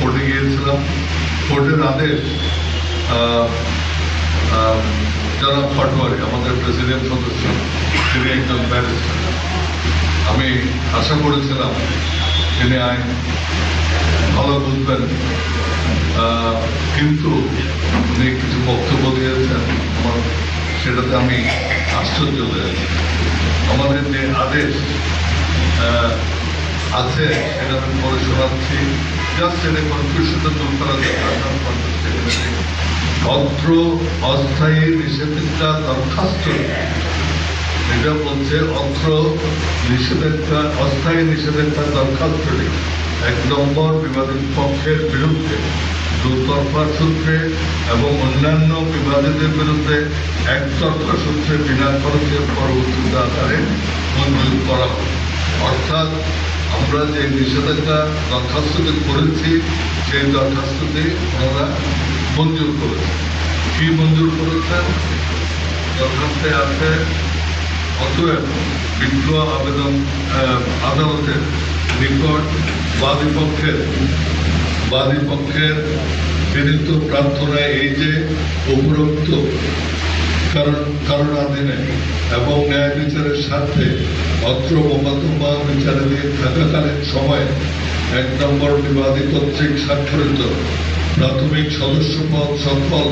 কোর্টে গিয়েছিলাম। কোর্টের আদেশ যারা পাটোয়ারি আমাদের প্রেসিডেন্ট সদস্য, তিনি একজন ব্যারিস্টার। আমি আশা করেছিলাম তিনি আইন ভালো বুঝবেন। কিন্তু উনি কিছু বক্তব্য দিয়েছেন। আমার সেটাতে আমি আশ্চর্য হয়েছি আমাদের যে আদেশ আছে, সেটা আমি পরে শোনাচ্ছি। এটা কনফিউশনটা দূর করার অত্র অস্থায়ী নিষেধাজ্ঞা দরখাস্ত। এটা বলছে অত্র নিষেধাজ্ঞা, অস্থায়ী নিষেধাজ্ঞা দরখাস্তটি এক নম্বর বিবাদী পক্ষের বিরুদ্ধে, দুতরফা সূত্রে এবং অন্যান্য বিবাদীদের বিরুদ্ধে একতরফা সূত্রে বিনা খরচের পরবর্তীতে আকারে মঞ্জুর করা হবে। অর্থাৎ আমরা যে নিষেধাজ্ঞা দরখাস্তটি করেছি, সেই দরখাস্তটি ওনারা মঞ্জুর করেছে। কি মঞ্জুর করেছেন? দরখাস্তে আছে, অতএব বিদ্রোহ আবেদন আদালতের নিকট বাদী পক্ষের বাদী পক্ষের বিনীত প্রার্থনায় এই যে উপরোক্ত কারণাধীনে এবং ন্যায় বিচারের স্বার্থে অত্র মোকদ্দমা বিচারাধীন থাকাকালীন সময়ে এক নম্বর বিবাদী কর্তৃক স্বাক্ষরিত প্রাথমিক সদস্য পদ সকল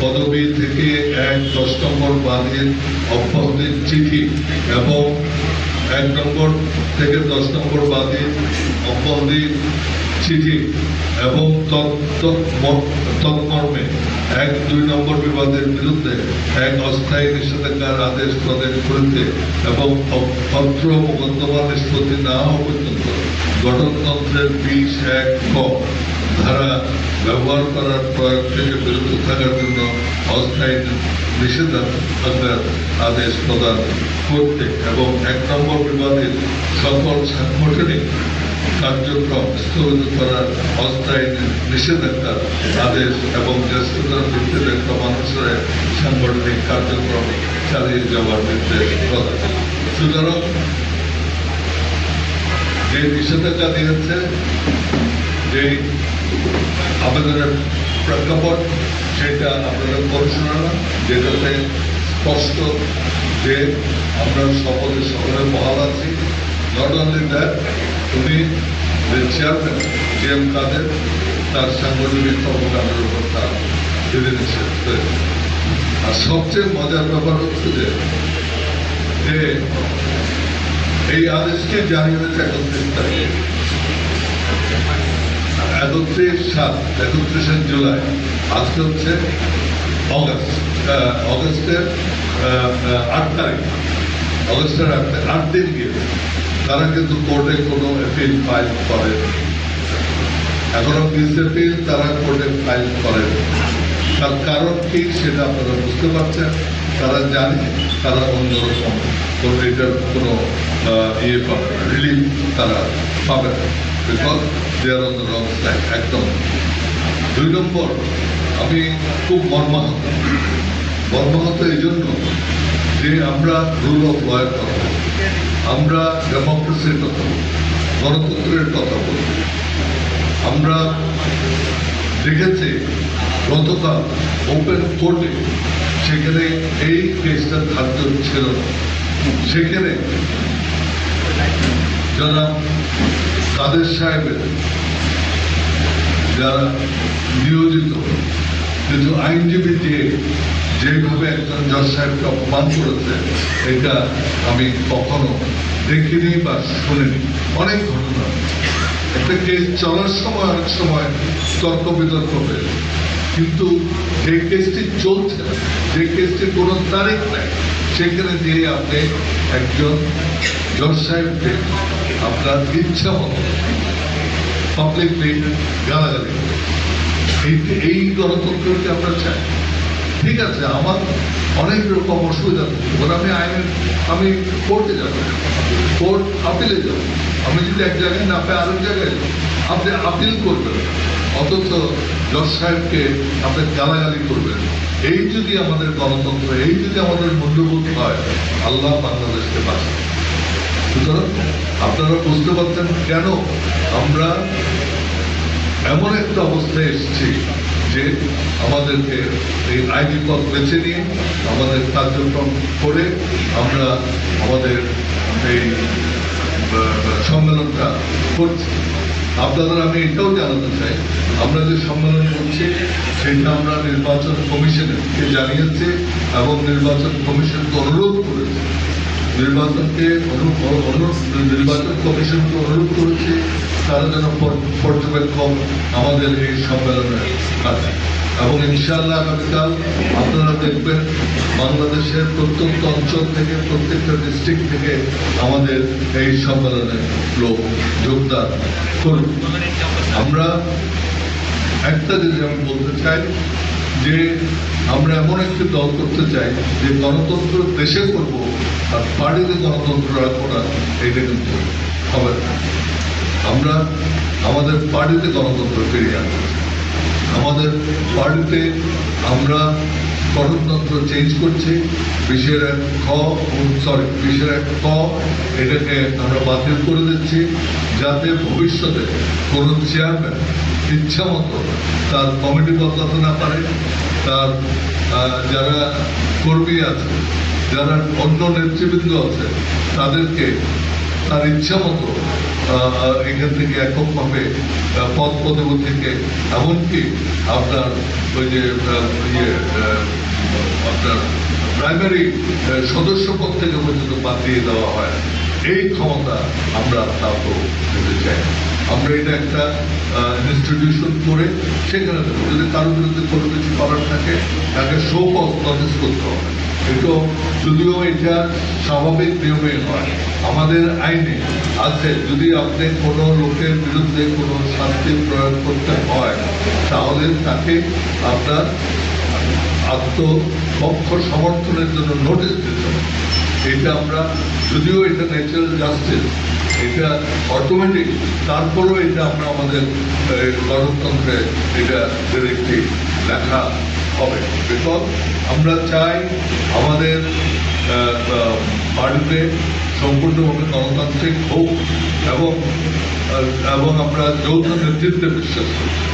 পদবি থেকে এক দশ নম্বর বাদীর অব্যাহতির চিঠি এবং এক নম্বর থেকে দশ নম্বর বাদীর অব্যাহতি চিঠি এবং তৎ- তৎ- ম- তৎমর্মে এক দুই নম্বর বিবাদের বিরুদ্ধে এক অস্থায়ী নিষেধাজ্ঞার আদেশ প্রদান করিতে এবং অ- পত্র মোকদ্দমা নিষ্পত্তি না হওয়া পর্যন্ত গঠনতন্ত্রের বিশ এক ক ধারা ব্যবহার করার প্রয়োগ থেকে বিরত থাকার জন্য অস্থায়ী নিষেধাজ্ঞার আদেশ প্রদান করতে এবং এক নম্বর বিবাদের সকল সাংগঠনিক কার্যক্রম স্থগিত করার অস্থায়ী নিষেধাজ্ঞার আদেশ এবং জ্যেষ্ঠতার ভিত্তিতে ক্রমানুসারে সাংগঠনিক কার্যক্রম চালিয়ে যাওয়ার নির্দেশ প্রদান সুতরাং যে নিষেধাজ্ঞা দিয়েছে, যে আবেদনের প্রেক্ষাপট, সেটা আপনাদের পড়াশোনা না যেটাতে স্পষ্ট যে আমরা সকলে সকলে বহাল আছি। নট অনলি দ্যাট উনি যে চেয়ারম্যান জি এম কাদের তার সাংগঠনিক কর্মকাণ্ডের উপর তার বিধিনিষেধ হয়েছে আর সবচেয়ে মজার ব্যাপার হচ্ছে যে এই আদেশকে জারি হয়েছে একত্রিশ তারিখে। একত্রিশ সাত, একত্রিশে জুলাই, আজকে হচ্ছে অগস্ট অগস্টের আট তারিখ। অগস্টের আট আট দিন গিয়ে। তারা কিন্তু কোর্টে কোনো অ্যাপিল ফাইল করে। এখনও অ্যাপিল তারা কোর্টে ফাইল করে। তার কারণ কি সেটা আপনারা বুঝতে পারছেন। তারা জানে, তারা অন্যরকম কোনো এটার কোনো ইয়ে পাবে রিলিফ তারা পাবে because there on the wrong side একদম। দুই নম্বর, আমি খুব মর্মাহত। মর্মাহত এই জন্য যে আমরা রুল অফ লয়ের কথা আমরা ডেমোক্রেসির কথা বলি, গণতন্ত্রের কথা বলি। আমরা দেখেছি গতকাল ওপেন কোর্টে সেখানে এই কেসটা ধার্য ছিল সেখানে যারা কাদের সাহেবের, যারা নিয়োজিত কিন্তু আইনজীবী দিয়ে যেভাবে একজন জজ সাহেবকে অপমান করেছে, এটা আমি কখনো দেখিনি বা শুনিনি। অনেক ঘটনা। একটা কেস চলার সময়, অনেক সময় তর্ক বিতর্ক হয়েছে কিন্তু যে কেসটি চলছে, যে কেসটির কোনো তারিখ নাই, সেখানে দিয়ে আপনি একজন জজ সাহেবকে আপনার ইচ্ছা মতো পাবলিকলি গালাগালি। এই গণতন্ত্রকে আমরা চাই। ঠিক আছে, আমার অনেক রকম অসুবিধা এবার আমি আইনের আমি কোর্টে যাব। কোর্ট আপিলে যাব। আমি যদি এক জায়গায় না পাই, আরেক জায়গায়। আপনি আপিল করবেন, অথচ জজ সাহেবকে আপনি গালাগালি করবেন। এই যদি আমাদের গণতন্ত্র, এই যদি আমাদের মূল্যবোধ হয়, আল্লাহ বাংলাদেশকে বাঁচাবে সুতরাং আপনারা বুঝতে পারছেন কেন আমরা এমন একটা অবস্থায় এসেছি যে আমাদেরকে এই আইনি পথ বেছে নিয়ে, আমাদের কার্যক্রম করে আমরা আমাদের এই সম্মেলনটা করছি। আপনাদের আমি এটাও জানাতে চাই, আমরা যে সম্মেলন করছি, সেটা আমরা নির্বাচন কমিশনকে জানিয়েছি এবং নির্বাচন কমিশনকে অনুরোধ করেছি। নির্বাচনকে অনু- অনু- নির্বাচন কমিশনকে অনুরোধ করেছে তারা যেন পর- পর্যবেক্ষক আমাদের এই সম্মেলনে আছে এবং ইনশাআল্লাহ আগামীকাল আপনারা দেখবেন বাংলাদেশের প্রত্যন্ত অঞ্চল থেকে, প্রত্যেকটা ডিস্ট্রিক্ট থেকে আমাদের এই সম্মেলনে লোক যোগদান করবে আমরা একটা জিনিস আমি বলতে চাই যে আমরা এমন একটি দল করতে চাই যে গণতন্ত্র দেশে করব, আর পার্টিতে গণতন্ত্র রাখব এটা কিন্তু হবে না। আমরা আমাদের পার্টিতে গণতন্ত্র ফিরিয়ে আনব আমাদের পার্টিতে আমরা গঠনতন্ত্র চেঞ্জ করছি। বিশের এক খ সরি বিশের এক ক, এটাকে আমরা বাতিল করে দিচ্ছি যাতে ভবিষ্যতে কোনো চেয়ারম্যান ইচ্ছা মতো তার কমিটি বদলাতে না পারে। তার যারা কর্মী আছে, যারা অন্য নেতৃবৃন্দ আছে, তাদেরকে তার ইচ্ছা মতো এখান থেকে এককভাবে পদ পদবী থেকে, এমনকি আপনার ওই যে ইয়ে আপনার প্রাইমারি সদস্য পদ থেকে পর্যন্ত বাদ দিয়ে দেওয়া হয়। এই ক্ষমতা আমরা কাউকে দিতে চাই। আমরা এটা একটা ইনস্টিটিউশন করে সেখানে যদি কারোর বিরুদ্ধে কোনো কিছু করার থাকে, তাকে শো নোটিস করতে হবে। এটা যদিও এটা স্বাভাবিক নিয়মে হয় আমাদের আইনে আছে, যদি আপনি কোনো লোকের বিরুদ্ধে কোনো শাস্তি প্রয়োগ করতে হয়, তাহলে তাকে আপনার আত্মপক্ষ সমর্থনের জন্য নোটিশ দিতে এটা আমরা, যদিও এটা ন্যাচারাল জাস্টিস এটা অটোমেটিক তারপরেও এটা আমরা আমাদের গণতন্ত্রে এটা একটি লেখা হবে। বিকজ আমরা চাই আমাদের পার্টিতে সম্পূর্ণভাবে গণতান্ত্রিক হোক এবং এবং আমরা যৌথ নেতৃত্বে বিশ্বাস করি